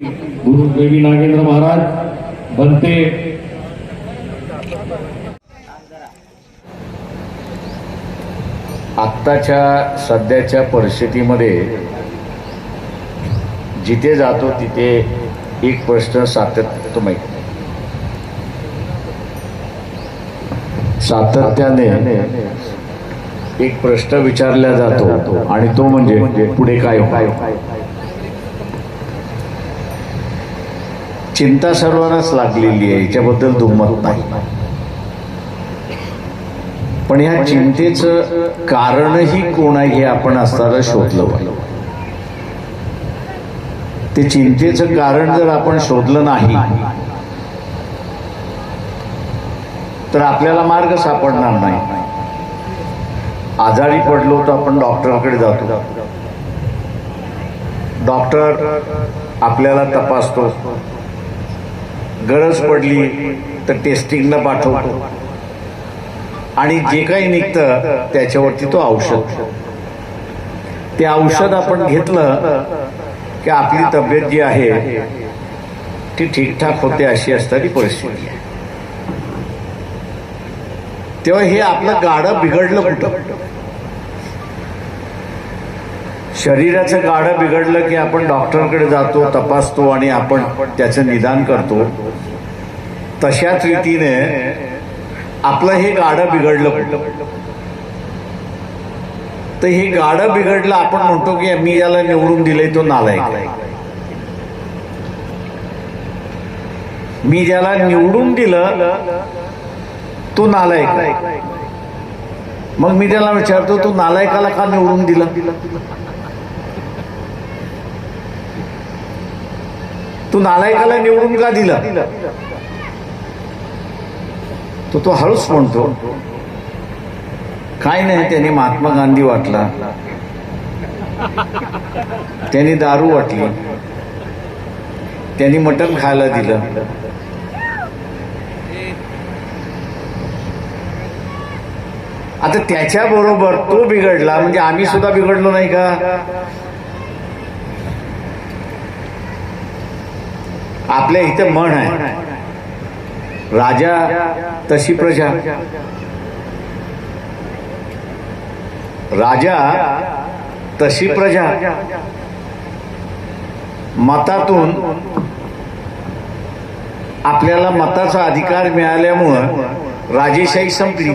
गुरु देवी नागेंद्र महाराज बनते. आत्ताच्या सध्याच्या परिस्थितीमध्ये जिथे जातो तिथे एक प्रश्न सातत्य सातत्याने एक प्रश्न विचारला जातो आणि तो म्हणजे पुढे काय काय चिंता सर्वांनाच लागलेली आहे. याच्याबद्दल दुमत नाही. पण ह्या चिंतेचं कारणही कोण आहे हे आपण असताना शोधलं पाहिजे. ते चिंतेचं कारण जर आपण शोधलं नाही तर आपल्याला मार्ग सापडणार नाही. आजारी पडलो तर आपण डॉक्टरकडे जातो. डॉक्टर आपल्याला तपासतो. गरज पडली तर टेस्टिंगला पाठवतो. आणि जे काही निघतं त्याच्यावरती तो औषध. ते औषध आपण घेतलं की आपली तब्येत जी आहे ती ठीकठाक होते अशी असणारी परिस्थिती आहे. तेव्हा हे आपलं गाडं बिघडलं कुठं? शरीराचं गाडं बिघडलं की आपण डॉक्टरकडे जातो तपासतो आणि आपण त्याचं निदान करतो. तशाच रीतीने आपलं हे गाडं बिघडलं तर हे गाडं बिघडलं आपण म्हणतो की मी याला निवडून दिले तो नालायक मी ज्याला निवडून दिलं तो नालायक मग मी त्याला विचारतो तू नालायकाला का निवडून दिलं? तू नालायकाला निवडून का दिला? तो तो हळूच म्हणतो काय नाही त्यांनी महात्मा गांधी वाटला. त्यांनी दारू वाटली. त्यांनी मटण खायला दिलं. आता त्याच्या बरोबर तो बिघडला म्हणजे आम्ही सुद्धा बिघडलो नाही का? आपल्या इथे म्हण आहे. राजा तशी प्रजा. राजा तशी प्रजा. मतातून आपल्याला मताचा अधिकार मिळाल्यामुळं राजेशाही संपली.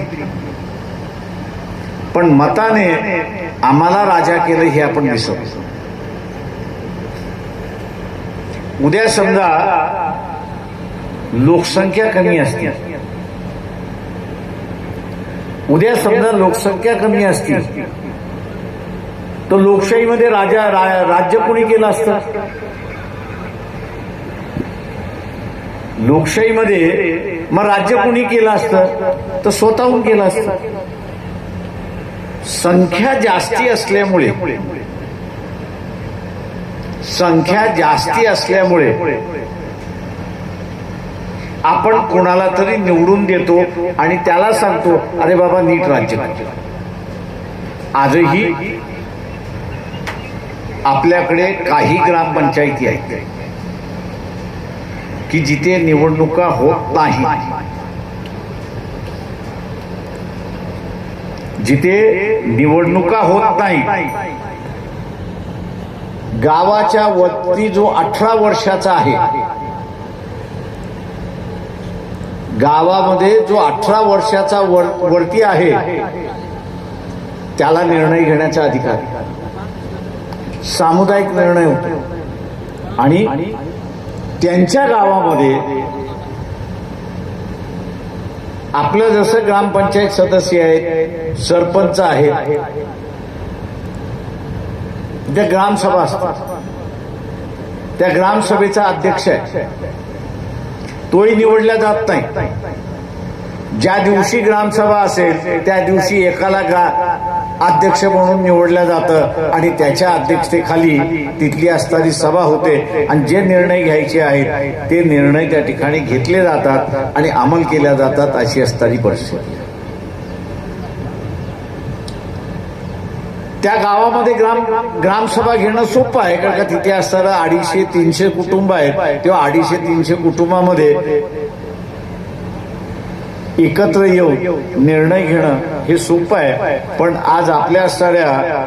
पण मताने आम्हाला राजा केलं हे आपण विसरतो उद्या समजा लोकसंख्या कमी असते. उद्या समजा लोकसंख्या कमी असती. तर लोकशाहीमध्ये राजा रा- राज्य कोणी केलं असतं? लोकशाहीमध्ये मग राज्य कोणी केलं असतं? तर स्वतःहून केलं असतं. संख्या जास्ती असल्यामुळे संख्या जास्ती असल्यामुळे आपण कोणाला तरी निवडून देतो आणि त्याला सांगतो अरे बाबा नीट राज्य आजही आपल्याकडे काही ग्रामपंचायती आहेत की जिथे निवडणुका होत नाही. जिथे निवडणुका होत नाही. गावाच्या वरती जो अठरा वर्षाचा आहे गावामध्ये जो अठरा वर्षाचा वर वरती आहे त्याला निर्णय घेण्याचा अधिकार. सामुदायिक निर्णय होतो. आणि त्यांच्या गावामध्ये आपलं जसं ग्रामपंचायत सदस्य आहेत सरपंच आहेत त्या ग्रामसभा असतात त्या ग्रामसभेचा अध्यक्ष आहे. तोही निवडला जात नाही. ज्या दिवशी ग्रामसभा असेल त्या दिवशी एकाला गा अध्यक्ष म्हणून निवडलं जातं आणि त्याच्या अध्यक्षतेखाली तिथली असणारी सभा होते. आणि जे निर्णय घ्यायचे आहेत ते निर्णय त्या ठिकाणी घेतले जातात आणि अंमल केल्या जातात अशी असणारी परिस्थिती. त्या गावामध्ये ग्राम ग्रामसभा घेणं सोपं आहे कारण का तिथे असताना अडीचशे तीनशे कुटुंब आहेत. तेव्हा अडीचशे तीनशे कुटुंबामध्ये एकत्र येऊन निर्णय घेणं हे सोपं आहे. पण आज आपल्या असणाऱ्या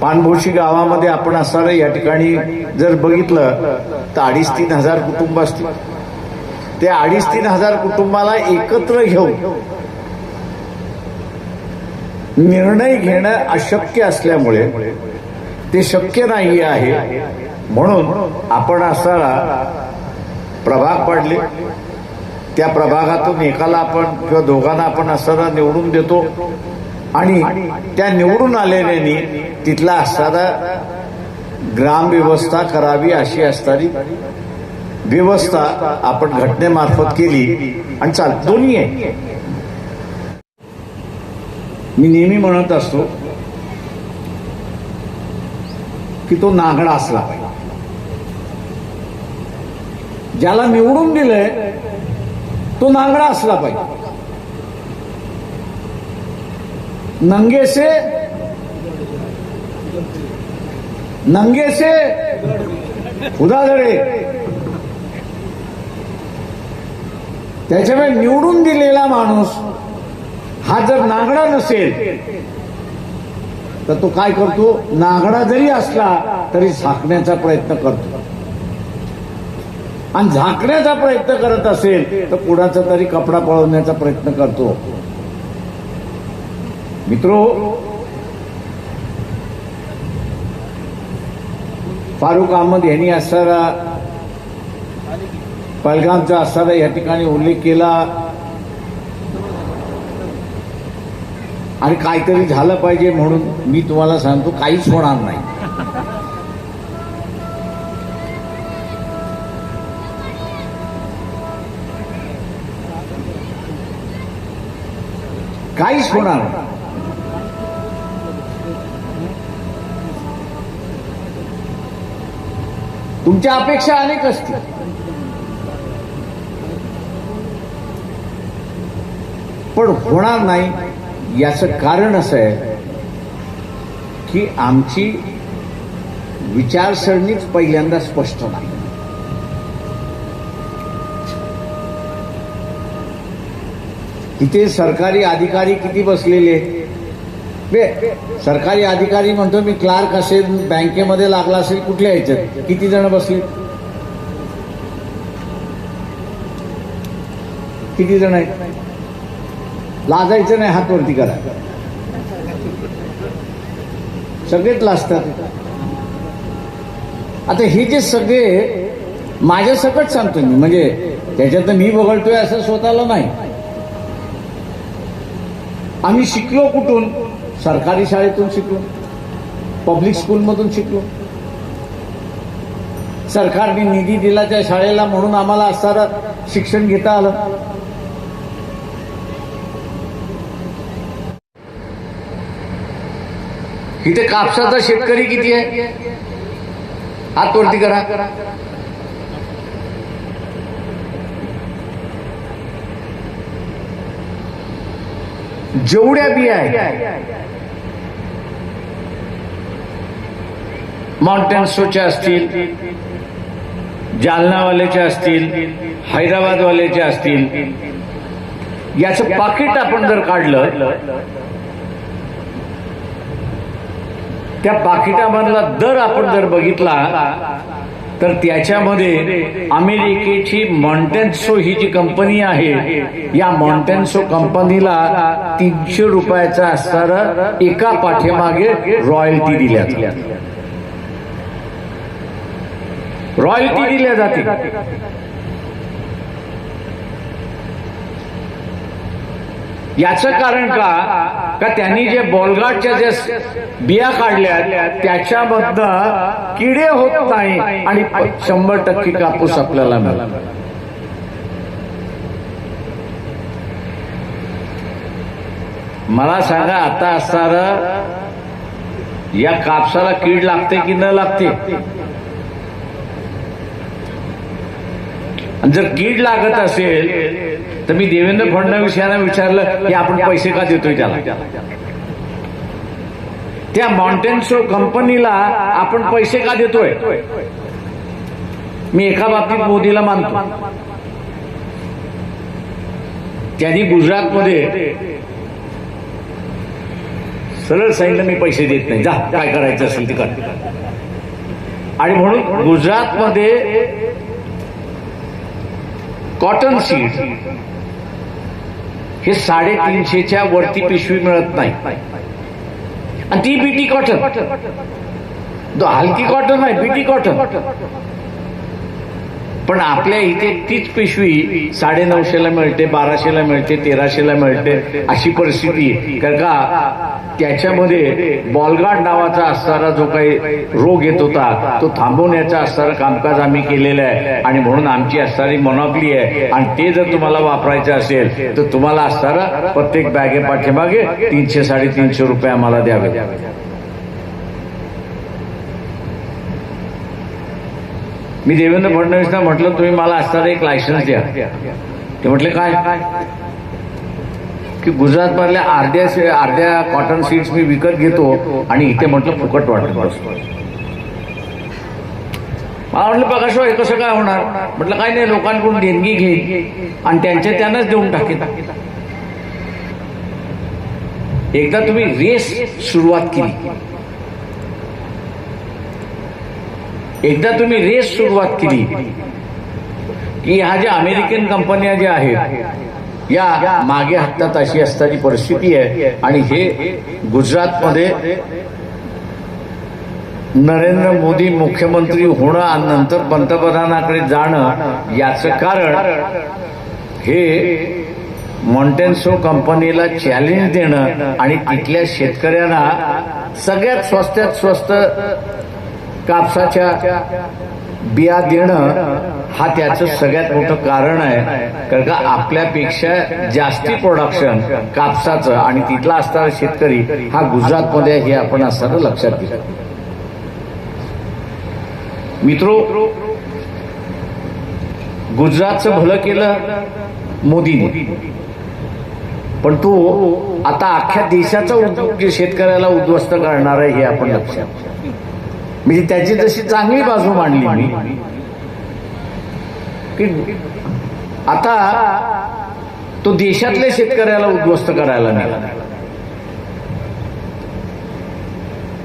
पाणभोशी गावामध्ये आपण असणाऱ्या या ठिकाणी जर बघितलं तर अडीच तीन हजार कुटुंब असतील. ते अडीच तीन हजार कुटुंबाला एकत्र घेऊन निर्णय घेणं अशक्य असल्यामुळे ते शक्य नाही आहे. म्हणून आपण असा प्रभाग पाडले. त्या प्रभागातून एकाला आपण किंवा दोघांना आपण असताना निवडून देतो. आणि त्या निवडून आलेल्यानी तिथला असताना ग्रामव्यवस्था करावी अशी असणारी व्यवस्था आपण घटनेमार्फत केली आणि चाल दोन्ही आहे. मी नेहमी म्हणत असतो की तो नागडा असला पाहिजे. ज्याला निवडून दिलंय तो नागडा असला पाहिजे. नंगेसे नंगेसे उदाधडे त्याच्यामुळे निवडून दिलेला माणूस हा जर नांगडा नसेल तर तो काय करतो? नांगडा जरी असला तरी झाकण्याचा प्रयत्न करतो. आणि झाकण्याचा प्रयत्न करत असेल तर कुणाचा तरी कपडा पळवण्याचा प्रयत्न करतो. मित्रो फारुख अहमद यांनी असणारा पलगामचा असणारा या ठिकाणी उल्लेख केला. आणि काहीतरी झालं पाहिजे म्हणून मी तुम्हाला सांगतो काहीच होणार नाही. काहीच होणार तुमच्या अपेक्षा अनेक असतील. पण होणार नाही. याचं कारण असं आहे की आमची विचारसरणीच पहिल्यांदा स्पष्ट नाही. तिथे सरकारी अधिकारी किती बसलेले आहेत? सरकारी अधिकारी म्हणतो मी क्लार्क असेल बँकेमध्ये लागला असेल कुठल्या ह्याच्यात? किती जण बसले? किती जण आहेत? लाजायचं नाही हात वरती करा. सगळेच लाजतात. आता हे जे सगळे माझ्या सकट सांगतो मी म्हणजे त्याच्यात मी बघडतोय असं स्वतःला नाही. आम्ही शिकलो कुठून? सरकारी शाळेतून शिकलो. पब्लिक स्कूलमधून शिकलो. सरकारने निधी दिला त्या शाळेला म्हणून आम्हाला असणारं शिक्षण घेता आलं. इथे कापसाचा शेतकरी किती आहे? हात वरती करा. जेवढ्या बिया आहेत माउंटेन शोच्या असतील जालनावाल्याच्या असतील हैदराबादवाल्याच्या असतील याचं पाकिट आपण जर काढलं त्या पाकिटामधला दर आपण जर बघितला तर त्याच्यामध्ये अमेरिकेची मॉन्टेन्सो ही जी कंपनी आहे या मॉन्टेन्सो कंपनीला तीनशे रुपयाचा असणारा एका पाठीमागे रॉयल्टी दिल्या रॉयल्टी दिल्या जाते याचं कारण का? का त्यांनी जे बॉलगाटच्या जे बिया काढल्या त्याच्यामधनं किडे होत नाही आणि शंभर टक्के कापूस आपल्याला मिळाला. मला सांगा आता असणार या कापसाला कीड लागते की न लागते? जर कीड लागत असेल तर मी देवेंद्र फडणवीस यांना विचारलं की आपण पैसे का देतोय त्याला? त्या मॉन्टेन्सो कंपनीला आपण पैसे का देतोय? मी एका बाबतीत मोदीला मानतो. त्यांनी गुजरातमध्ये सरळ सांगितलं मी पैसे देत नाही. जा काय करायचं असेल ते कर आणि म्हणून गुजरातमध्ये कॉटन सीड हे साडेतीनशेच्या वरती पिशवी मिळत नाही. आणि ती बीटी कॉटन तो हलकी कॉटन आहे बीटी कॉटन पण आपल्या इथे तीच पिशवी साडे नऊशेला मिळते बाराशेला मिळते तेराशेला मिळते अशी परिस्थिती आहे. कारण का? त्याच्यामध्ये बॉलगार्ड नावाचा असणारा जो काही रोग येत होता तो थांबवण्याचा असणारं कामकाज आम्ही केलेलं आहे. आणि म्हणून आमची असणारी मोनॉपली आहे. आणि ते जर तुम्हाला वापरायचं असेल तर तुम्हाला असणारा प्रत्येक बॅगे पाठीमागे तीनशे साडेतीनशे रुपये आम्हाला द्यावे द्यावे मी देवेंद्र फडणवीसना म्हटलं तुम्ही मला असणारं एक लायसन्स द्या. ते म्हटले काय? की गुजरातमधल्या अर्ध्या अर्ध्या कॉटन सीड्स मी विकत घेतो आणि इथे म्हटलं फुकट वाटत. मला म्हटलं प्रकाश हे कसं काय होणार? म्हटलं काय नाही लोकांकडून देणगी घेईन आणि त्यांच्या त्यांनाच देऊन टाकेन. एकदा तुम्ही रेस सुरुवात केली. एकदा तुम्ही रेस सुरुवात केली की ह्या ज्या अमेरिकन कंपन्या ज्या आहेत या मागे हातात अशी असताची परिस्थिती आहे. आणि हे गुजरातमध्ये नरेंद्र मोदी मुख्यमंत्री होणं आणि नंतर पंतप्रधानाकडे जाणं याचं कारण हे मॉन्टेन्सो कंपनीला चॅलेंज देणं आणि तिथल्या शेतकऱ्यांना सगळ्यात स्वस्तात स्वस्त कापसाच्या बिया देणं हा त्याचं सगळ्यात मोठं कारण आहे. कारण का आपल्यापेक्षा जास्ती प्रोडक्शन कापसाचं आणि तिथला असणारा शेतकरी हा गुजरातमध्ये हे आपण असताना लक्षात घेतो. मित्रो गुजरातचं भलं केलं मोदी पण तो आता अख्ख्या देशाचा उद्योग जे शेतकऱ्याला उद्ध्वस्त करणार आहे हे आपण लक्षात म्हणजे त्याची जशी चांगली बाजू मांडली मी. की आता तो देशातल्या शेतकऱ्याला उद्ध्वस्त करायला नाही.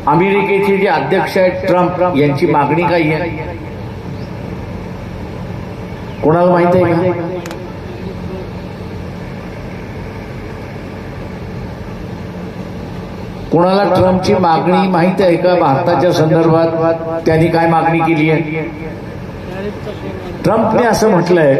अमेरिकेचे जे अध्यक्ष आहेत ट्रम्प यांची मागणी काही आहे? कोणाला माहिती आहे कोणाला ट्रम्पची मागणी माहीत आहे का? भारताच्या संदर्भात त्यांनी काय मागणी केली आहे? ट्रम्पने असं म्हटलंय